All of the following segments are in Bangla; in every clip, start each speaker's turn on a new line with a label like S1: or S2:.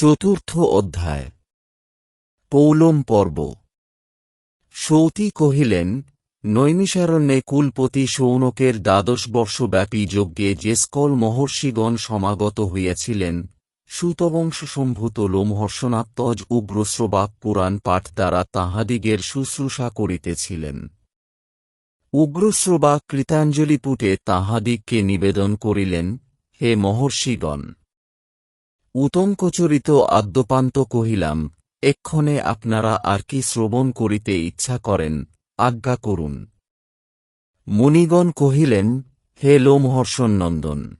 S1: চতুর্থ অধ্যায়। পৌলম পর্ব। সৌতি কহিলেন, নৈমিষারণ্যে কুলপতি সৌনকের দ্বাদশ বর্ষব্যাপী যজ্ঞে স্কল মহর্ষিগণ সমাগত হইয়াছিলেন। সুতবংশসম্ভূত লোমহর্ষণাত্মজ উগ্রস্রবাক পুরাণ পাঠ দ্বারা তাহাদিগের শুশ্রূষা করিতেছিলেন। উগ্রস্রবাক কৃতাঞ্জলিপুটে তাহাদিগকে নিবেদন করিলেন, হে মহর্ষিগণ উতঙ্কচরিত আদ্যপান্ত কহিলাম, এক্ষণে আপনারা আর কি শ্রবণ করিতে ইচ্ছা করেন, আজ্ঞা করুন। মুনিগণ কহিলেন, হে লোমহর্ষণ নন্দন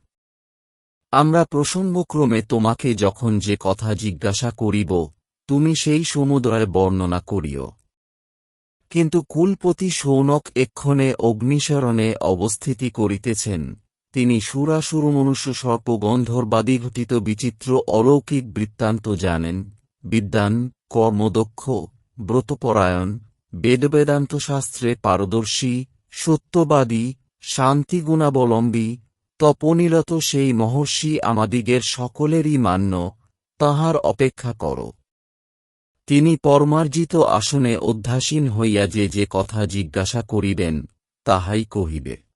S1: আমরা প্রসঙ্গক্রমে তোমাকে যখন যে কথা জিজ্ঞাসা করিব, তুমি সেই সমুদ্রের বর্ণনা করিও। কিন্তু কুলপতি সৌনক এক্ষণে অগ্নিশরণে অবস্থিতি করিতেছেন। তিনি সুরাসুর মনুষ্য সর্প গন্ধর্বাদী ঘটিত বিচিত্র অলৌকিক বৃত্তান্ত জানেন। বিদ্যান, কর্মদক্ষ, ব্রতপরায়ণ, বেদবেদান্ত শাস্ত্রে পারদর্শী, সত্যবাদী, শান্তিগুণাবলম্বী তপনিরত সেই মহর্ষি আমাদিগের সকলেরই মান্য, তাহার অপেক্ষা কর। তিনি পরমার্জিত আসনে অধ্যাসীন হইয়া যে যে কথা জিজ্ঞাসা করিবেন, তাহাই কহিবে।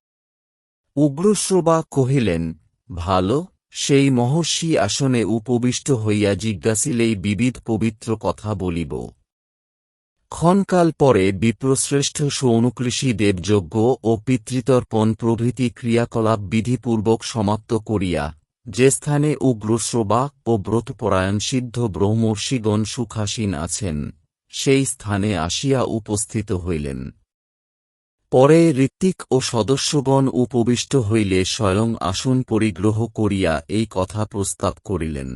S1: উগ্রশ্রবা কহিলেন, ভালো, সেই মহর্ষি আসনে উপবিষ্ট হইয়া জিজ্ঞাসিলেই বিবিধ পবিত্র কথা বলিব। ক্ষণকাল পরে বিপ্রশ্রেষ্ঠ সৌনকৃষি দেবযজ্ঞ ও পিতৃতর্পণ প্রভৃতি ক্রিয়াকলাপ বিধিপূর্বক সমাপ্ত করিয়া, যে স্থানে উগ্রশ্রবা ও ব্রতপরায়ণ সিদ্ধ ব্রহ্মর্ষিগণ সুখাসীন আছেন, সেই স্থানে আসিয়া উপস্থিত হইলেন। পরে ঋত্বিক ও সদস্যগণ উপবিষ্ট হইলে স্বয়ং আসন পরিগ্রহ করিয়া এই কথা প্রস্তাব করিলেন।